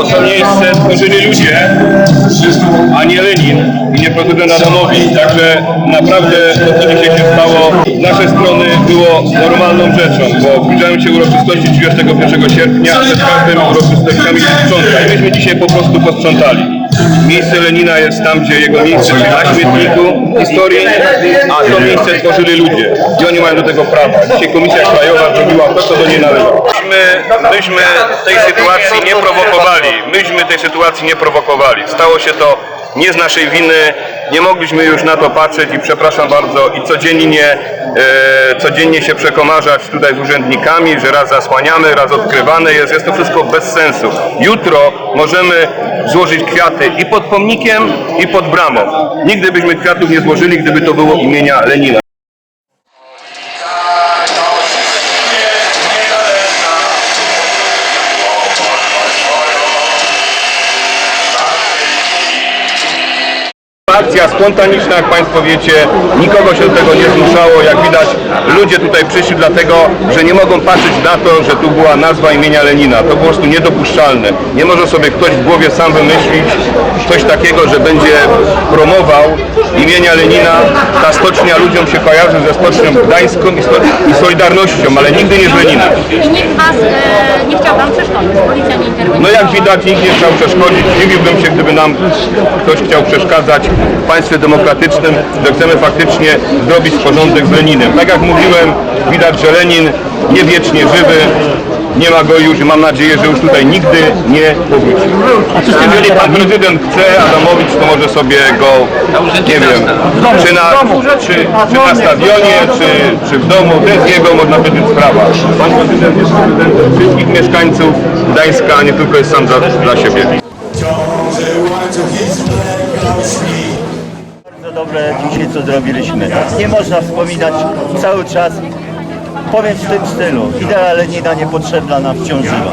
to miejsce tworzyli ludzie, a nie Lenin i nie prezydent Adamowicz. Także naprawdę to, co dzisiaj się stało z naszej strony było normalną rzeczą, bo zbliżają się uroczystości 31 sierpnia, przed każdym uroczystościami się sprząta. I myśmy dzisiaj po prostu posprzątali. Miejsce Lenina jest tam, gdzie jego miejsce, czyli na śmietniku historii, a to miejsce tworzyli ludzie. I oni mają do tego prawa. Dzisiaj Komisja Krajowa zrobiła to, co do niej należy. Myśmy, myśmy tej sytuacji nie prowokowali. Myśmy tej sytuacji nie prowokowali. Stało się to nie z naszej winy. Nie mogliśmy już na to patrzeć i przepraszam bardzo i codziennie, e, codziennie się przekomarzać tutaj z urzędnikami, że raz zasłaniamy, raz odkrywane jest. Jest to wszystko bez sensu. Jutro możemy złożyć kwiaty i pod pomnikiem, i pod bramą. Nigdy byśmy kwiatów nie złożyli, gdyby to było imienia Lenina. Akcja spontaniczna, jak Państwo wiecie, nikogo się do tego nie zmuszało. Jak widać, ludzie tutaj przyszli dlatego, że nie mogą patrzeć na to, że tu była nazwa imienia Lenina. To po prostu niedopuszczalne. Nie może sobie ktoś w głowie sam wymyślić coś takiego, że będzie promował imienia Lenina. Ta stocznia ludziom się kojarzy ze stocznią gdańską i, Solidarnością, ale nigdy nie z Leninem. I nikt was e, nie chciał wam przeszkodzić, policja nie interweniowała. No jak widać nikt nie chciał przeszkodzić. Dziwiłbym się, gdyby nam ktoś chciał przeszkadzać w państwie demokratycznym, że chcemy faktycznie zrobić porządek z Leninem. Tak jak mówiłem, widać, że Lenin nie wiecznie żywy, nie ma go już i mam nadzieję, że już tutaj nigdy nie powróci. Jeżeli pan prezydent chce, Adamowicz, to może sobie go, nie wiem, czy na, czy, czy na stadionie, czy, czy w domu, to jest jego, można powiedzieć, sprawa. Pan prezydent jest prezydentem wszystkich mieszkańców Gdańska, a nie tylko jest sam za, dla siebie. Bardzo dobre dzisiaj co zrobiliśmy. Nie można wspominać cały czas, Powiem w tym stylu. Idea Lenina niepotrzebna nam wciąż żywa.